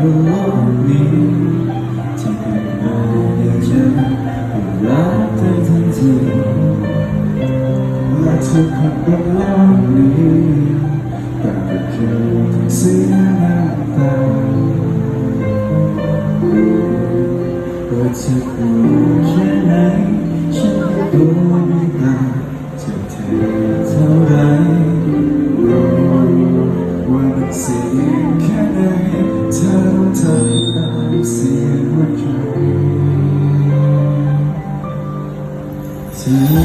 บนโลกนี้ที่เกิดมาอย่างฉันรักเธอจริงๆและทุกคนบนโลกนี้แต่เพียงเสียน้ำตาว่าเธอ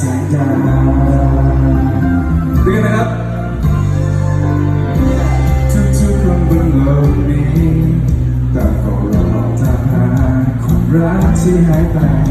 สงดาดีกันนะครับทุกๆคนบนโลกนี้ต่างเฝ้ารอตามหาความรักที่หายไป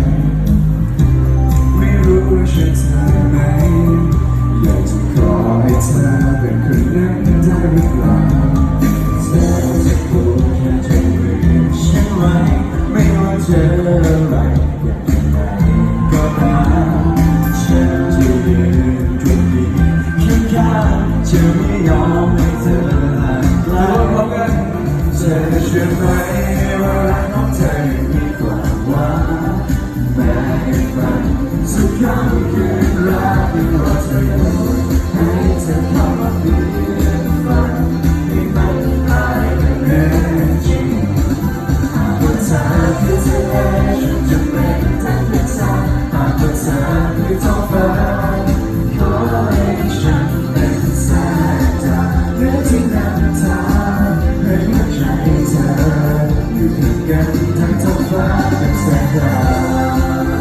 ธอยังมีความหวังแม้ฝันสุดค่ำคืนรักยังรอเธออยู่ให้เธอเข้ามาเปลี่ยนฝันให้มันหายเป็นจริงหากว่าเธอคือทะเลฉันจะเป็นทั้งเพียงสายหากว่าเธอคือท้องฟ้าขอให้ฉันเป็นแสงดาวหรือที่นำทางให้ใจเธอ อยู่ด้วยกันทั้งท้องฟ้ากับแสงดาว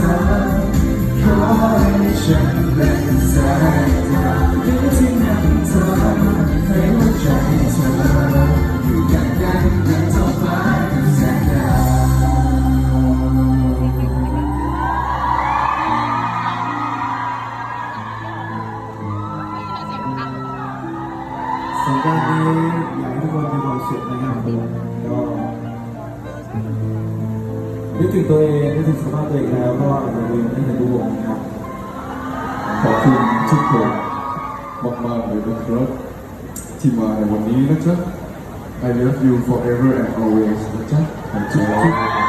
ขอให้ฉันเป็นแสงดาวหรือที่นำทางให้หัวใจเธออยู่อย่างกันดังท้องฟ้ากับแสงดาวสงกรานต์นี้อยากให้ทุกคนมีความสุขนะครับก็ นึกถึงตัวเองนึกถึงสภาพตัวเองแล้วก็อย่าลืมนึกถึงทุกคนนะครับขอบคุณทุกคนมากๆเลยนะครับที่มาในวันนี้นะจ๊ะ I love you forever and always นะจ๊ะขอบคุณ